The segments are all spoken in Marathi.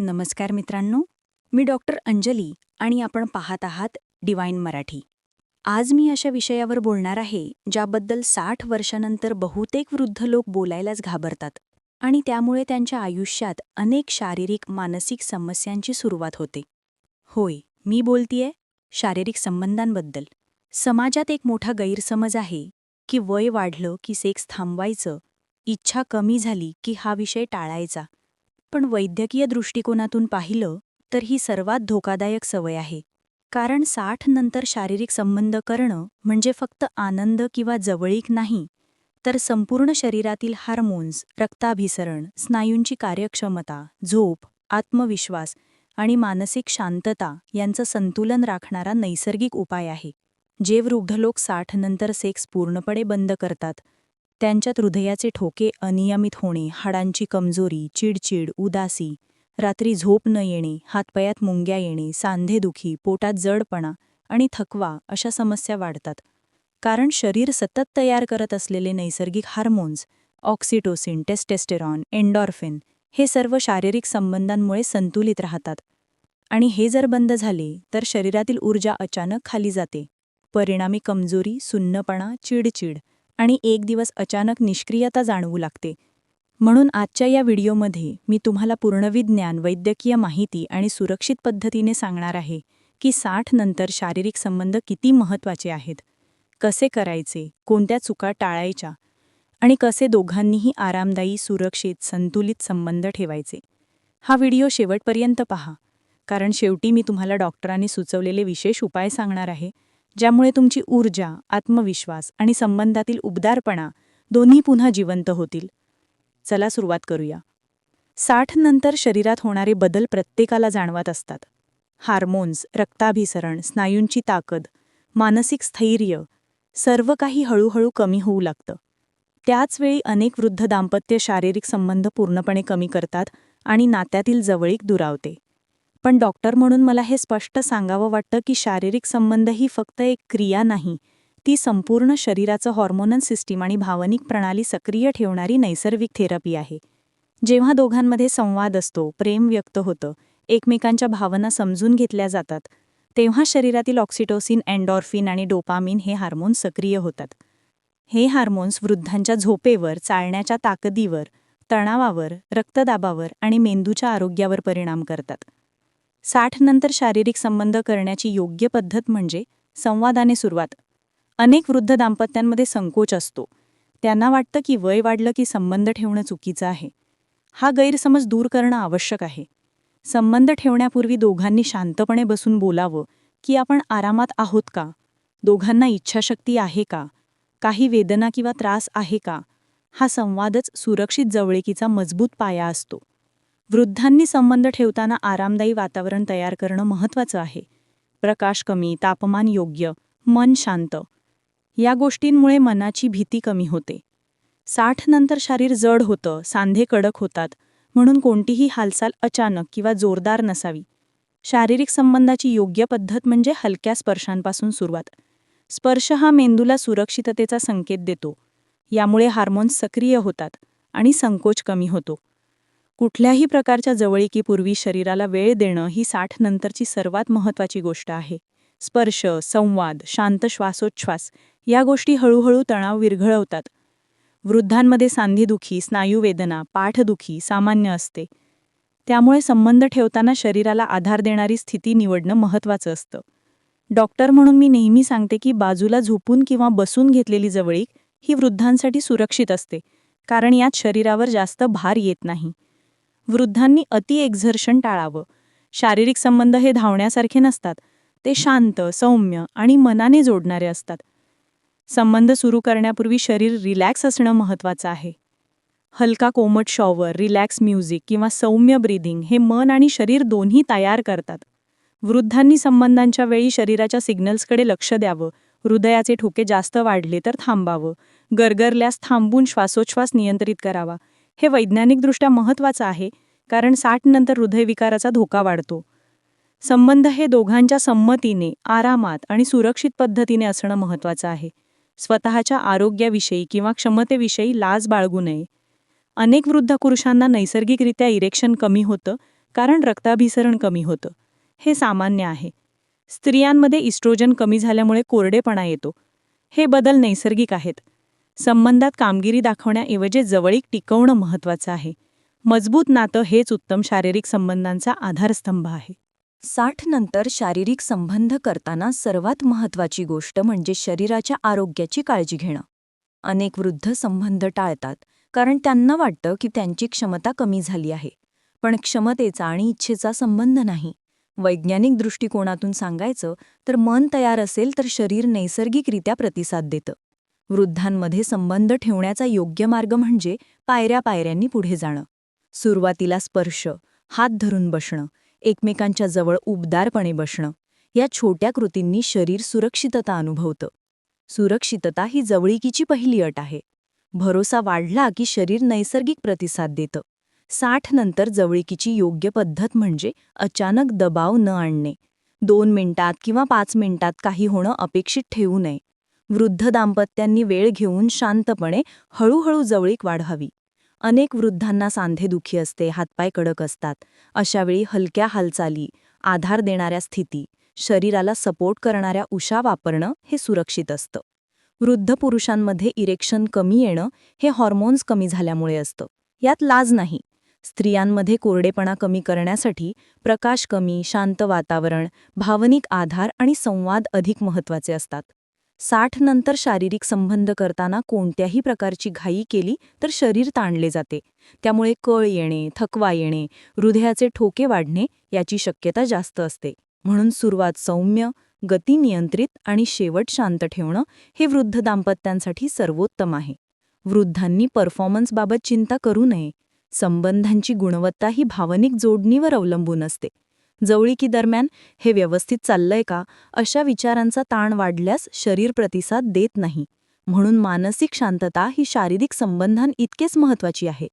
नमस्कार मित्रांनो मी डॉक्टर अंजली आणि आपण पाहत आहात डिवाइन मराठी. आज मी अशा विषयावर बोलणार आहे ज्याबद्दल साठ वर्षानंतर बहुतेक वृद्ध लोक बोलायलाच घाबरतात आणि त्यामुळे त्यांच्या आयुष्यात अनेक शारीरिक मानसिक समस्यांची सुरुवात होते. होय मी बोलतीये शारीरिक संबंधांबद्दल. समाजात एक मोठा गैरसमज आहे की वय वाढलं की सेक्स थांबवायचं इच्छा कमी झाली की हा विषय टाळायचा. पण वैद्यकीय दृष्टिकोनातून पाहिलं तर ही सर्वात धोकादायक सवय आहे. कारण साठ नंतर शारीरिक संबंध करणं म्हणजे फक्त आनंद किंवा जवळीक नाही तर संपूर्ण शरीरातील हार्मोन्स रक्ताभिसरण स्नायूंची कार्यक्षमता झोप आत्मविश्वास आणि मानसिक शांतता यांचं संतुलन राखणारा नैसर्गिक उपाय आहे. जे वृद्ध लोक साठ नंतर सेक्स पूर्णपणे बंद करतात त्यांच्यात हृदयाचे ठोके अनियमित होणे हाडांची कमजोरी चिडचिड उदासी रात्री झोप न येणे हातपायात मुंग्या येणे सांधेदुखी पोटात जडपणा आणि थकवा अशा समस्या वाढतात. कारण शरीर सतत तयार करत असलेले नैसर्गिक हार्मोन्स ऑक्सिटोसिन टेस्टेस्टेरॉन एन्डॉर्फिन हे सर्व शारीरिक संबंधांमुळे संतुलित राहतात. आणि हे जर बंद झाले तर शरीरातील ऊर्जा अचानक खाली जाते. परिणामी कमजोरी सुन्नपणा चिडचिड आणि एक दिवस अचानक निष्क्रियता जाणवू लागते. म्हणून आजच्या या व्हिडिओमध्ये मी तुम्हाला पूर्णविज्ञान वैद्यकीय माहिती आणि सुरक्षित पद्धतीने सांगणार आहे की साठ नंतर शारीरिक संबंध किती महत्त्वाचे आहेत. कसे करायचे कोणत्या चुका टाळायच्या आणि कसे दोघांनीही आरामदायी सुरक्षित संतुलित संबंध ठेवायचे. हा व्हिडिओ शेवटपर्यंत पहा. कारण शेवटी मी तुम्हाला डॉक्टरांनी सुचवलेले विशेष उपाय सांगणार आहे. ज्यामुळे तुमची ऊर्जा आत्मविश्वास आणि संबंधातील उबदारपणा दोन्ही पुन्हा जिवंत होतील. चला सुरुवात करूया. साठ नंतर शरीरात होणारे बदल प्रत्येकाला जाणवत असतात. हार्मोन्स रक्ताभिसरण स्नायूंची ताकद मानसिक स्थैर्य सर्व काही हळूहळू कमी होऊ लागतं. त्याचवेळी अनेक वृद्ध दाम्पत्य शारीरिक संबंध पूर्णपणे कमी करतात आणि नात्यातील जवळीक दुरावते. पण डॉक्टर म्हणून मला हे स्पष्ट सांगावं वाटतं की शारीरिक संबंध ही फक्त एक क्रिया नाही ती संपूर्ण शरीराचं हॉर्मोनल सिस्टीम आणि भावनिक प्रणाली सक्रिय ठेवणारी नैसर्गिक थेरपी आहे. जेव्हा दोघांमध्ये संवाद असतो प्रेम व्यक्त होतं एकमेकांच्या भावना समजून घेतल्या जातात तेव्हा शरीरातील ऑक्सिटोसिन अँडॉर्फिन आणि डोपामिन हे हार्मोन्स सक्रिय होतात. हे हार्मोन्स वृद्धांच्या झोपेवर चालण्याच्या ताकदीवर तणावावर रक्तदाबावर आणि मेंदूच्या आरोग्यावर परिणाम करतात. साठ नंतर शारीरिक संबंध करण्याची योग्य पद्धत म्हणजे संवादाने सुरुवात. अनेक वृद्ध दाम्पत्यांमध्ये संकोच असतो. त्यांना वाटतं की वय वाढलं की संबंध ठेवणं चुकीचं आहे. हा गैरसमज दूर करणं आवश्यक आहे. संबंध ठेवण्यापूर्वी दोघांनी शांतपणे बसून बोलावं की आपण आरामात आहोत का? दोघांना इच्छाशक्ती आहे का? काही वेदना किंवा त्रास आहे का? हा संवादच सुरक्षित जवळिकीचा मजबूत पाया असतो. वृद्धांनी संबंध ठेवताना आरामदायी वातावरण तयार करणं महत्त्वाचं आहे. प्रकाश कमी तापमान योग्य मन शांत. या गोष्टींमुळे मनाची भीती कमी होते. साठ नंतर शरीर जड होतं सांधे कडक होतात म्हणून कोणतीही हालचाल अचानक किंवा जोरदार नसावी. शारीरिक संबंधाची योग्य पद्धत म्हणजे हलक्या स्पर्शांपासून सुरुवात. स्पर्श हा मेंदूला सुरक्षिततेचा संकेत देतो. यामुळे हार्मोन्स सक्रिय होतात आणि संकोच कमी होतो. कुठल्याही प्रकारच्या जवळीकीपूर्वी शरीराला वेळ देणं ही साठ नंतरची सर्वात महत्त्वाची गोष्ट आहे. स्पर्श संवाद शांत श्वासोच्छ्वास या गोष्टी हळूहळू तणाव विरघळवतात. वृद्धांमध्ये सांधीदुखी स्नायूवेदना पाठदुखी सामान्य असते. त्यामुळे संबंध ठेवताना शरीराला आधार देणारी स्थिती निवडणं महत्त्वाचं असतं. डॉक्टर म्हणून मी नेहमी सांगते की बाजूला झोपून किंवा बसून घेतलेली जवळीक ही वृद्धांसाठी सुरक्षित असते कारण यात शरीरावर जास्त भार येत नाही. वृद्धांनी अति एक्झर्शन टाळावं. शारीरिक संबंध हे धावण्यासारखे नसतात. ते शांत सौम्य आणि मनाने जोडणारे असतात. संबंध सुरू करण्यापूर्वी शरीर रिलॅक्स असणं महत्त्वाचं आहे. हलका कोमट शॉवर रिलॅक्स म्युझिक किंवा सौम्य ब्रीदिंग हे मन आणि शरीर दोन्ही तयार करतात. वृद्धांनी संबंधांच्या वेळी शरीराच्या सिग्नल्सकडे लक्ष द्यावं. हृदयाचे ठोके जास्त वाढले तर थांबावं. गरगरल्यास थांबून श्वासोच्छ्वास नियंत्रित करावा. हे वैज्ञानिकदृष्ट्या महत्त्वाचं आहे. कारण साठ नंतर हृदयविकाराचा धोका वाढतो. संबंध हे दोघांच्या संमतीने आरामात आणि सुरक्षित पद्धतीने असणं महत्त्वाचं आहे. स्वतःच्या आरोग्याविषयी किंवा क्षमतेविषयी लाज बाळगू नये. अनेक वृद्ध पुरुषांना नैसर्गिकरित्या इरेक्शन कमी होतं कारण रक्ताभिसरण कमी होतं. हे सामान्य आहे. स्त्रियांमध्ये इस्ट्रोजन कमी झाल्यामुळे कोरडेपणा येतो. हे बदल नैसर्गिक आहेत. संबंधात कामगिरी दाखवण्याऐवजी जवळीक टिकवणं महत्त्वाचं आहे. मजबूत नातं हेच उत्तम शारीरिक संबंधांचा आधारस्तंभ आहे. साठ नंतर शारीरिक संबंध करताना सर्वात महत्त्वाची गोष्ट म्हणजे शरीराच्या आरोग्याची काळजी घेणं. अनेक वृद्ध संबंध टाळतात कारण त्यांना वाटतं की त्यांची क्षमता कमी झाली आहे. पण क्षमतेचा आणि इच्छेचा संबंध नाही. वैज्ञानिक दृष्टिकोनातून सांगायचं तर मन तयार असेल तर शरीर नैसर्गिकरित्या प्रतिसाद देतं. वृद्धांमध्ये संबंध ठेवण्याचा योग्य मार्ग म्हणजे पायऱ्या पायऱ्यांनी पुढे जाणं. सुरुवातीला स्पर्श हात धरून बसणं एकमेकांच्या जवळ उबदारपणे बसणं या छोट्या कृतींनी शरीर सुरक्षितता अनुभवतं. सुरक्षितता ही जवळीकीची पहिली अट आहे. भरोसा वाढला की शरीर नैसर्गिक प्रतिसाद देतं. साठ नंतर जवळीकीची योग्य पद्धत म्हणजे अचानक दबाव न आणणे. दोन मिनिटात किंवा पाच मिनिटात काही होणं अपेक्षित ठेवू नये. वृद्ध दाम्पत्यांनी वेळ घेऊन शांतपणे हळूहळू जवळीक वाढवावी अनेक वृद्धांना सांधेदुखी असते हातपाय कडक असतात. अशावेळी हलक्या हालचाली आधार देणाऱ्या स्थिती शरीराला सपोर्ट करणाऱ्या उषा वापरणं हे सुरक्षित असतं. वृद्ध पुरुषांमध्ये इरेक्शन कमी येणं हे हॉर्मोन्स कमी झाल्यामुळे असतं. यात लाज नाही. स्त्रियांमध्ये कोरडेपणा कमी करण्यासाठी प्रकाश कमी शांत वातावरण भावनिक आधार आणि संवाद अधिक महत्त्वाचे असतात. साठ नंतर शारीरिक संबंध करताना कोणत्याही प्रकारची घाई केली तर शरीर ताणले जाते. त्यामुळे कळ येणे थकवा येणे हृदयाचे ठोके वाढणे याची शक्यता जास्त असते. म्हणून सुरुवात सौम्य गती नियंत्रित आणि शेवट शांत ठेवणं हे वृद्ध दाम्पत्यांसाठी सर्वोत्तम आहे. वृद्धांनी परफॉर्मन्सबाबत चिंता करू नये. संबंधांची गुणवत्ता ही भावनिक जोडणीवर अवलंबून असते. जवळीकी दरम्यान हे व्यवस्थित चाललंय का अशा विचारांचा ताण वाढल्यास शरीर प्रतिसाद देत नाही. म्हणून मानसिक शांतता ही शारीरिक संबंधां इतकेच महत्वाची आहे.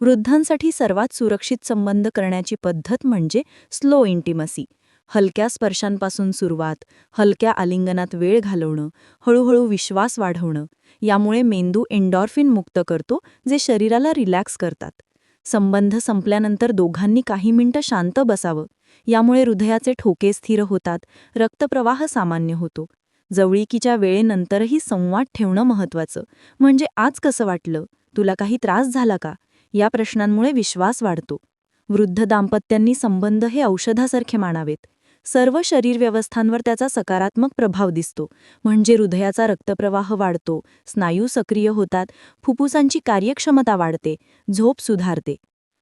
वृद्धांसाठी सर्वात सुरक्षित संबंध करण्याची पद्धत म्हणजे स्लो इंटिमसी. हलक्या स्पर्शांपासून सुरुवात हलक्या आलिंगनात वेळ घालवणं हळूहळू विश्वास वाढवणं यामुळे मेंदू एन्डॉर्फिन मुक्त करतो जे शरीराला रिलॅक्स करतात. संबंध संपल्यानंतर दोघांनी काही मिनिटं शांत बसावं. यामुळे हृदयाचे ठोके स्थिर होतात रक्तप्रवाह सामान्य होतो. जवळीकीच्या वेळेनंतरही संवाद ठेवणं महत्वाचं म्हणजे आज कसं वाटलं? तुला काही त्रास झाला का? या प्रश्नांमुळे विश्वास वाढतो. वृद्ध दाम्पत्यांनी संबंध हे औषधासारखे मानावेत. सर्व शरीरव्यवस्थांवर त्याचा सकारात्मक प्रभाव दिसतो. म्हणजे हृदयाचा रक्तप्रवाह वाढतो स्नायू सक्रिय होतात फुफ्फुसांची कार्यक्षमता वाढते झोप सुधारते.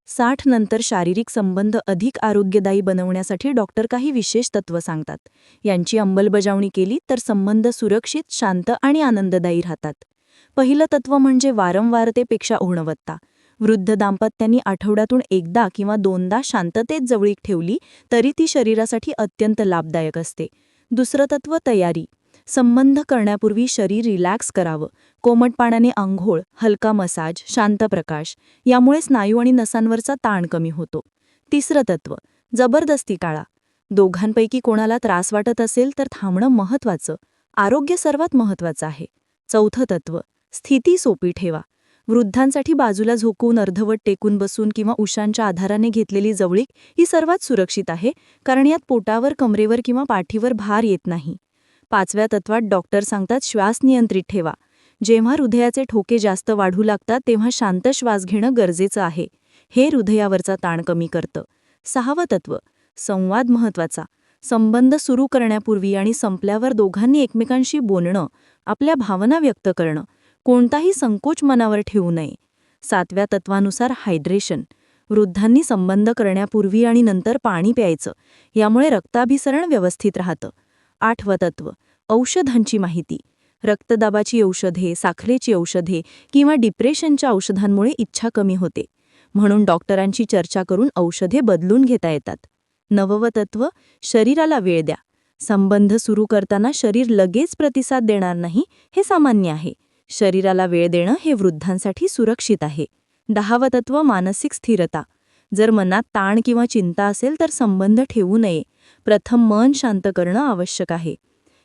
साठ नंतर शारीरिक संबंध अधिक आरोग्यदायी बनवण्यासाठी डॉक्टर काही विशेष तत्व सांगतात. यांची अंमलबजावणी केली तर संबंध सुरक्षित शांत आणि आनंददायी राहतात. पहिलं तत्व म्हणजे वारंवारतेपेक्षा गुणवत्ता वृद्ध दाम्पत्यांनी आठवड्यातून एकदा किंवा दोनदा शांततेत जवळीक ठेवली तरी ती शरीरासाठी अत्यंत लाभदायक असते. दुसरं तत्व तयारी. संबंध करण्यापूर्वी शरीर रिलॅक्स करावं. कोमट पाण्याने आंघोळ हलका मसाज शांत प्रकाश यामुळे स्नायू आणि नसांवरचा ताण कमी होतो. तिसरं तत्व जबरदस्ती टाळा. दोघांपैकी कोणाला त्रास वाटत असेल तर थांबणं महत्वाचं आरोग्य सर्वात महत्वाचं आहे. चौथं तत्व स्थिती सोपी ठेवा. वृद्धांसाठी बाजूला झोकून अर्धवट टेकून बसून किंवा उशांच्या आधाराने घेतलेली जवळीक ही सर्वात सुरक्षित आहे कारण यात पोटावर कमरेवर किंवा पाठीवर भार येत नाही. पाचव्या तत्वात डॉक्टर सांगतात श्वास नियंत्रित ठेवा. जेव्हा हृदयाचे ठोके जास्त वाढू लागतात तेव्हा शांत श्वास घेणं गरजेचं आहे. हे हृदयावरचा ताण कमी करतं. सहावं तत्व संवाद महत्त्वाचा संबंध सुरू करण्यापूर्वी आणि संपल्यावर दोघांनी एकमेकांशी बोलणं आपल्या भावना व्यक्त करणं कोणताही संकोच मनावर ठेवू नये. सातव्या तत्वानुसार हायड्रेशन. वृद्धांनी संबंध करण्यापूर्वी आणि नंतर पाणी प्यायचं. यामुळे रक्ताभिसरण व्यवस्थित राहतं. आठवं तत्व औषधांची माहिती. रक्तदाबाची औषधे साखरेची औषधे किंवा डिप्रेशनच्या औषधांमुळे इच्छा कमी होते. म्हणून डॉक्टरांची चर्चा करून औषधे बदलून घेता येतात. नववतत्व शरीराला वेळ द्या. संबंध सुरू करताना शरीर लगेच प्रतिसाद देणार नाही हे सामान्य आहे. शरीराला वेळ देणं हे वृद्धांसाठी सुरक्षित आहे. दहावतत्व मानसिक स्थिरता. जर मनात ताण किंवा चिंता असेल तर संबंध ठेवू नये. प्रथम मन शांत करणं आवश्यक आहे.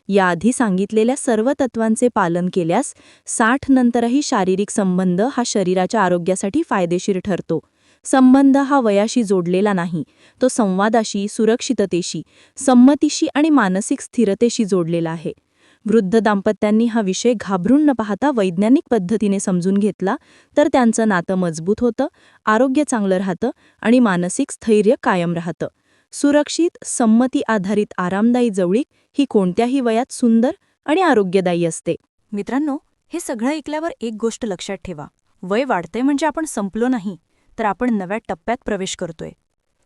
याआधी सांगितलेल्या सर्व तत्वांचे पालन केल्यास साठ नंतरही शारीरिक संबंध हा शरीराच्या आरोग्यासाठी फायदेशीर ठरतो. संबंध हा वयाशी जोडलेला नाही तो संवादाशी सुरक्षिततेशी संमतीशी आणि मानसिक स्थिरतेशी जोडलेला आहे. वृद्ध दाम्पत्यांनी हा विषय घाबरून न पाहता वैज्ञानिक पद्धतीने समजून घेतला तर त्यांचं नातं मजबूत होतं आरोग्य चांगलं राहतं आणि मानसिक स्थैर्य कायम राहतं. सुरक्षित संमती आधारित आरामदायी जवळीक ही कोणत्याही वयात सुंदर आणि आरोग्यदायी असते. मित्रांनो हे सगळं ऐकल्यावर एक गोष्ट लक्षात ठेवा. वय वाढतंय म्हणजे आपण संपलो नाही तर आपण नव्या टप्प्यात प्रवेश करतोय.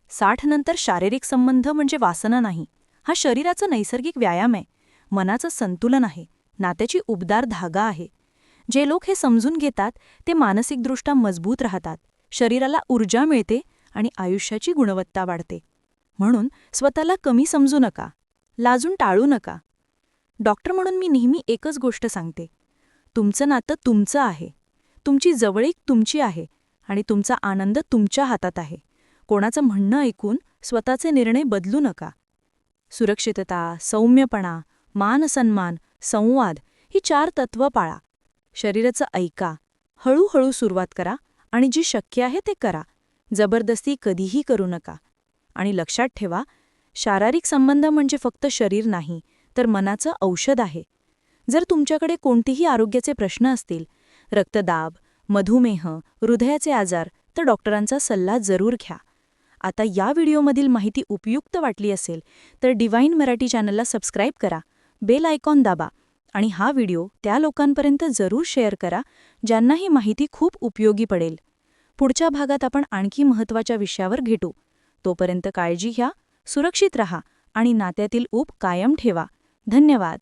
साठ नंतर शारीरिक संबंध म्हणजे वासना नाही. हा शरीराचा नैसर्गिक व्यायाम आहे. मनाचं संतुलन आहे. नात्याची उबदार धागा आहे. जे लोक हे समजून घेतात ते मानसिकदृष्ट्या मजबूत राहतात. शरीराला ऊर्जा मिळते आणि आयुष्याची गुणवत्ता वाढते. म्हणून स्वतःला कमी समजू नका. लाजून टाळू नका. डॉक्टर म्हणून मी नेहमी एकच गोष्ट सांगते. तुमचं नातं तुमचं आहे. तुमची जवळीक तुमची आहे आणि तुमचा आनंद तुमच्या हातात आहे. कोणाचं म्हणणं ऐकून स्वतःचे निर्णय बदलू नका. सुरक्षितता सौम्यपणा मानसन्मान संवाद ही चार तत्त्व पाळा. शरीराचं ऐका. हळूहळू सुरुवात करा आणि जी शक्य आहे ते करा. जबरदस्ती कधीही करू नका. आणि लक्षात ठेवा शारीरिक संबंध म्हणजे फक्त शरीर नाही तर मनाचं औषध आहे. जर तुमच्याकडे कोणतेही आरोग्याचे प्रश्न असतील रक्तदाब मधुमेह हृदयाचे आजार तर डॉक्टरांचा सल्ला जरूर घ्या. आता या व्हिडिओमधील माहिती उपयुक्त वाटली असेल तर डिवाईन मराठी चॅनलला सबस्क्राईब करा. बेल आयकॉन दाबा आणि हा व्हिडिओ त्या लोकांपर्यंत जरूर शेअर करा ज्यांना ही माहिती खूप उपयोगी पडेल. पुढच्या भागात आपण आणखी महत्त्वाच्या विषयावर भेटू. तोपर्यंत काळजी घ्या सुरक्षित रहा आणि नात्यातील ऊप कायम ठेवा. धन्यवाद.